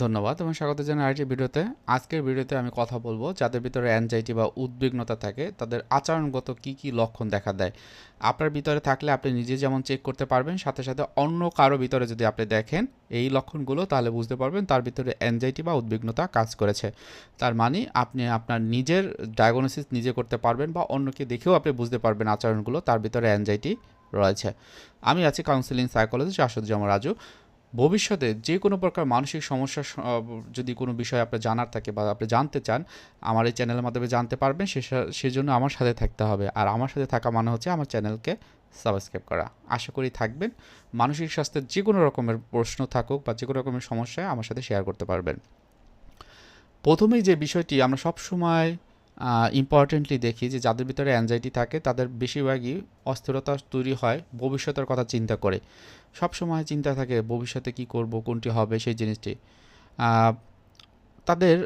ধন্যবাদ এবং স্বাগত জানাই আরেকটি ভিডিওতে। আজকের ভিডিওতে আমি কথা বলব যাদের ভিতরে অ্যাংজাইটি বা উদ্বিগ্নতা থাকে, তাদের আচরণগত কি কি লক্ষণ দেখা দেয়। আপনার ভিতরে থাকলে আপনি নিজে যেমন চেক করতে পারবেন, সাথে সাথে অন্য কারও ভিতরে যদি আপনি দেখেন, এই লক্ষণগুলো তাহলে বুঝতে পারবেন তার ভিতরে অ্যাংজাইটি বা উদ্বিগ্নতা কাজ করেছে। তার মানে আপনি আপনার নিজের ডায়াগনোসিস নিজে করতে পারবেন বা অন্যকে দেখেও আপনি বুঝতে পারবেন আচরণগুলো, তার ভিতরে অ্যাংজাইটি রয়েছে। আমি আছি কাউন্সিলিং সাইকোলজিস্ট আসাদুজ্জামান রাজু ভবিষ্যতে যে কোনো প্রকার মানসিক সমস্যা যদি কোনো বিষয় আপনার জানার থাকে বা আপনি জানতে চান, আমার এই চ্যানেলের মাধ্যমে জানতে পারবেন, সে সেজন্য আমার সাথে থাকতে হবে। আর আমার সাথে থাকা মানে হচ্ছে আমার চ্যানেলকে সাবস্ক্রাইব করা। আশা করি থাকবেন। মানসিক স্বাস্থ্যের যে কোনো রকমের প্রশ্ন থাকুক বা যে কোনো রকমের সমস্যায় আমার সাথে শেয়ার করতে পারবেন। প্রথমেই যে বিষয়টি আমরা সব সময় ইম্পর্টেন্টলি দেখি যে যাদের ভিতরে অ্যাংজাইটি থাকে, তাদের বেশিরভাগই অস্থিরতা তৈরি হয় ভবিষ্যতের কথা চিন্তা করে। সব সময় চিন্তা থাকে ভবিষ্যতে কি করব, কোনটি হবে সেই জিনিসটি। তাদের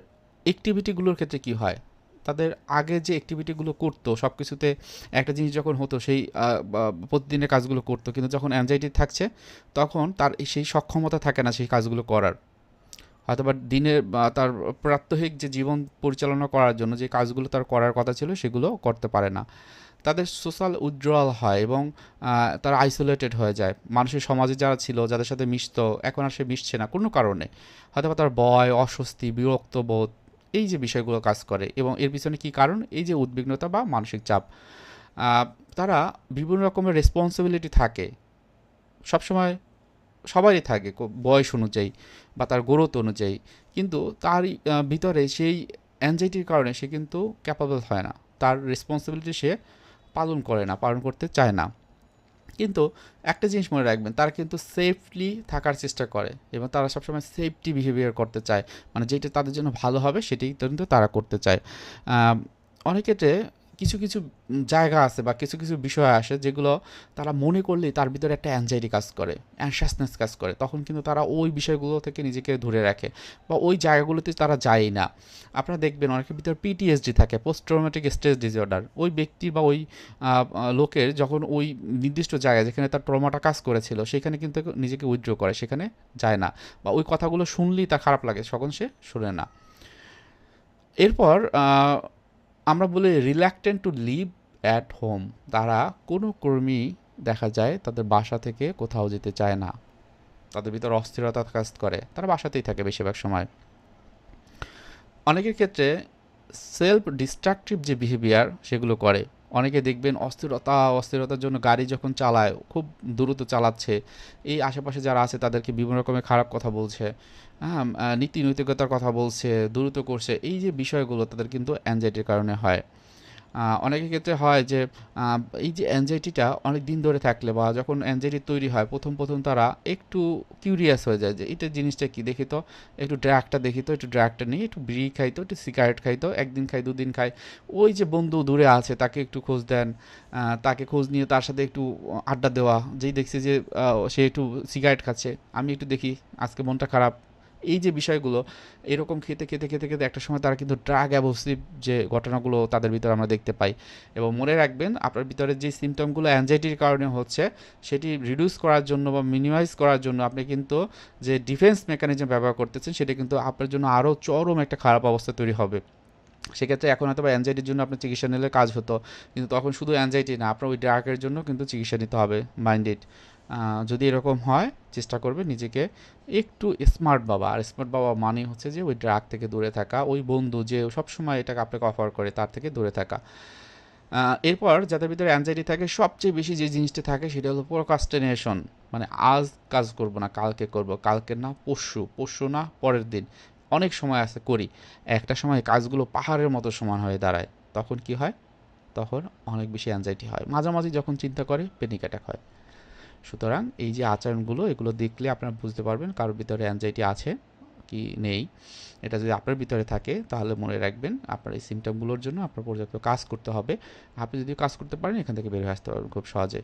অ্যাক্টিভিটিগুলোর ক্ষেত্রে কি হয়? তাদের আগে যে অ্যাক্টিভিটিগুলো করতো সব কিছুতে একটা জিনিস যখন হতো, সেই প্রতিদিনের কাজগুলো করতো, কিন্তু যখন অ্যাংজাইটি থাকছে, তখন তার সেই সক্ষমতা থাকে না সেই কাজগুলো করার। হয়তোবা দিনের তার প্রাত্যহিক যে জীবন পরিচালনা করার জন্য যে কাজগুলো তার করার কথা ছিল সেগুলো করতে পারে না। তাদের সোশ্যাল উইথড্রয়াল হয় এবং তারা আইসোলেটেড হয়ে যায়। মানুষের সমাজে যারা ছিল, যাদের সাথে মিশত, এখন আর সে মিশছে না কোনো কারণে। হয়তোবা তার ভয় অস্বস্তি বিরক্ত বোধ এই যে বিষয়গুলো কাজ করে এবং এর পিছনে কি কারণ? এই যে উদ্বিগ্নতা বা মানসিক চাপ। তারা বিভিন্ন রকমের রেসপন্সিবিলিটি থাকে। সবসময় সবারই থাকে বয়স অনুযায়ী বা তার গ্রোথ অনুযায়ী। কিন্তু তার ভিতরে সেই অ্যাংজাইটির কারণে সে কিন্তু ক্যাপাবল হয় না। তার রেসপন্সিবিলিটি সে পালন করে না, পালন করতে চায় না। কিন্তু একটা জিনিস মনে রাখবেন, তারা কিন্তু সেফলি থাকার চেষ্টা করে এবং তারা সবসময় সেফটি বিহেভিয়ার করতে চায়। মানে যেটা তাদের জন্য ভালো হবে, সেটাই কিন্তু তারা করতে চায়। অনেক ক্ষেত্রে কিছু কিছু জায়গা আছে বা কিছু কিছু বিষয় আসে যেগুলো তারা মনে করলেই তার ভিতরে একটা অ্যাংজাইটি কাজ করে অ্যানশাসনেস কাজ করে। তখন কিন্তু তারা ওই বিষয়গুলো থেকে নিজেকে ধরে রাখে বা ওই জায়গাগুলোতে তারা যায় না। আপনারা দেখবেন অনেকের ভিতরে পিটিএসডি থাকে পোস্ট ট্রমেটিক স্ট্রেস ডিসঅর্ডার ওই ব্যক্তি বা ওই লোকের যখন ওই নির্দিষ্ট জায়গায় যেখানে তার ট্রমাটা কাজ করেছিল, সেখানে কিন্তু নিজেকে উইথড্র করে, সেখানে যায় না বা ওই কথাগুলো শুনলেই তার খারাপ লাগে, তখন সে শুনে না। এরপর আমরা বলি reluctant to live at home তারা কোনো কর্মী দেখা যায় তাদের বাসা থেকে কোথাও যেতে চায় না। তাদের ভিতর অস্থিরতা কাজ করে। তারা বাসাতেই থাকে বেশিরভাগ সময়। অনেকের ক্ষেত্রে সেলফ ডিস্ট্রাকটিভ যে বিহেভিয়ার সেগুলো করে। অনেকে দেখবেন অস্থিরতা, অস্থিরতার জন্য গাড়ি যখন চালায়, খুব দ্রুত চালাচ্ছে। এই আশেপাশে যারা আছে, তাদেরকে বিভিন্ন রকমের খারাপ কথা বলছে হ্যাঁ নীতি নৈতিকতার কথা বলছে, দ্রুত করছে। এই যে বিষয়গুলো, তাদের কিন্তু অ্যাংজাইটির কারণে হয়। অনেকের ক্ষেত্রে হয় যে এই যে অ্যাংজাইটিটা অনেক দিন ধরে থাকলে বা যখন অ্যাংজাইটি তৈরি হয়, প্রথম প্রথম তারা একটু কিউরিয়াস হয়ে যায় যে, এটা জিনিসটা কি? দেখি তো, একটু ড্রাগটা দেখি তো, একটু ড্রাগটা নিয়ে, একটু বিড়ি খাইতো একটু সিগারেট খাইতো একদিন খাই, দুদিন খাই। ওই যে বন্ধু দূরে আছে, তাকে একটু খোঁজ দেন তাকে খোঁজ নিয়ে তার সাথে একটু আড্ডা দেওয়া, যেই দেখছি যে সে একটু সিগারেট খাচ্ছে, আমি একটু দেখি, আজকে মনটা খারাপ। এই যে বিষয়গুলো, এরকম খেতে খেতে খেতে খেতে একটা সময় তারা কিন্তু ড্রাগ অ্যাবসিভ যে ঘটনাগুলো তাদের ভিতরে আমরা দেখতে পাই। এবং মনে রাখবেন, আপনার ভিতরে যে সিমটমগুলো অ্যাংজাইটির কারণে হচ্ছে, সেটি রিডিউস করার জন্য বা মিনিমাইজ করার জন্য আপনি কিন্তু যে ডিফেন্স মেকানিজম ব্যবহার করতেছেন, সেটা কিন্তু আপনার জন্য আরও চরম একটা খারাপ অবস্থা তৈরি হবে। সেক্ষেত্রে এখন হয়তো অ্যাংজাইটির জন্য আপনার চিকিৎসা নিলে কাজ হতো, কিন্তু তখন শুধু অ্যাংজাইটি না, আপনার ওই ড্রাগের জন্য কিন্তু চিকিৎসা নিতে হবে মাইন্ডেড যদি এরকম হয়, চেষ্টা করবে নিজেকে একটু স্মার্ট বাবা। আর স্মার্ট বাবা মানে হচ্ছে যে ওই ড্রাগ থেকে দূরে থাকা, ওই বন্ধু যে সবসময় এটাকে আপনাকে অফার করে তার থেকে দূরে থাকা। এরপর যাদের ভিতরে অ্যাংজাইটি থাকে, সবচেয়ে বেশি যে জিনিসটা থাকে সেটা হলো প্রোকাস্টিনেশন মানে আজ কাজ করব না, কালকে করব, কালকে না, পরশু পরশু না, পরের দিন। অনেক সময় আছে, করি। একটা সময় কাজগুলো পাহাড়ের মতো সমান হয়ে দাঁড়ায়। তখন কি হয়? তখন অনেক বেশি অ্যাংজাইটি হয়। মাঝামাঝি যখন চিন্তা করে পেনিক হয়। সুতরাং এই যে আচরণগুলো, এগুলো দেখলে আপনারা বুঝতে পারবেন কারোর ভিতরে অ্যাংজাইটি আছে কি নেই। এটা যদি আপনার ভিতরে থাকে, তাহলে মনে রাখবেন আপনার এই সিমটমগুলোর জন্য আপনার পর্যাপ্ত কাজ করতে হবে। আপনি যদি কাজ করতে পারেন, এখান থেকে বের হয়ে আসতে পারবেন খুব সহজে।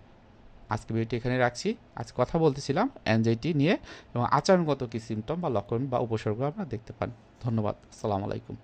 আজকে ভিডিওটি এখানে রাখছি। আজ কথা বলতেছিলাম অ্যাংজাইটি নিয়ে এবং আচরণগত কি সিমটম বা লক্ষণ বা উপসর্গ আপনারা দেখতে পান। ধন্যবাদ। আসসালামু আলাইকুম।